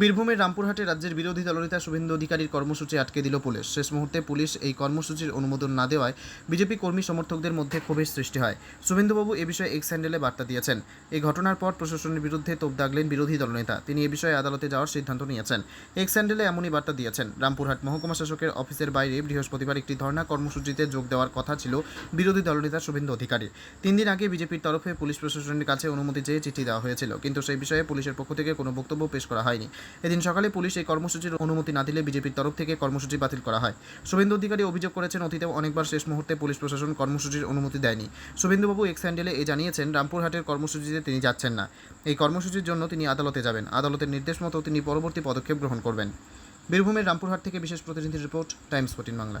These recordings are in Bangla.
বীরভূমের রামপুরহাটে রাজ্যের বিরোধী দলনেতা শুভেন্দু অধিকারীর কর্মসূচি আটকে দিল পুলিশ। শেষ মুহূর্তে পুলিশ এই কর্মসূচির অনুমোদন না দেওয়ায় বিজেপি কর্মী সমর্থকদের মধ্যে ক্ষোভের সৃষ্টি হয়। শুভেন্দুবাবু এ বিষয়ে এক্স হ্যান্ডেলে বার্তা দিয়েছেন। এই ঘটনার পর প্রশাসনের বিরুদ্ধে তোপ দাগলেন বিরোধী দলনেতা তিনি এ বিষয়ে আদালতে যাওয়ার সিদ্ধান্ত নিয়েছেন। এক্স হ্যান্ডেলে এমনই বার্তা দিয়েছেন। রামপুরহাট মহকুমা শাসকের অফিসের বাইরে বৃহস্পতিবার একটি ধর্ণা কর্মসূচিতে যোগ দেওয়ার কথা ছিল বিরোধী দলনেতা শুভেন্দু অধিকারীর। তিন দিন আগে বিজেপির তরফে পুলিশ প্রশাসনের কাছে অনুমতি চেয়ে চিঠি দেওয়া হয়েছিল। কিন্তু সেই বিষয়ে পুলিশের পক্ষ থেকে কোনো বক্তব্য পেশ করা হয়নি। এদিন সকালে পুলিশ এই কর্মসূচির অনুমতি না দিলে বিজেপির তরফ থেকে কর্মসূচি বাতিল করা হয়। শুভেন্দু অধিকারী অভিযোগ করেছেন, অতীতেও অনেকবার শেষ মুহূর্তে পুলিশ প্রশাসন কর্মসূচির অনুমতি দেয়নি। শুভেন্দুবাবু এক্স হ্যান্ডেলে এ জানিয়েছেন, রামপুরহাটের কর্মসূচিতে তিনি যাচ্ছেন না। এই কর্মসূচির জন্য তিনি আদালতে যাবেন। আদালতের নির্দেশ মতো তিনি পরবর্তী পদক্ষেপ গ্রহণ করবেন। বীরভূমের রামপুরহাট থেকে বিশেষ প্রতিনিধি রিপোর্ট, টাইমস ফোর্টিন বাংলা।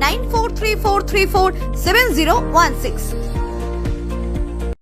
9434347016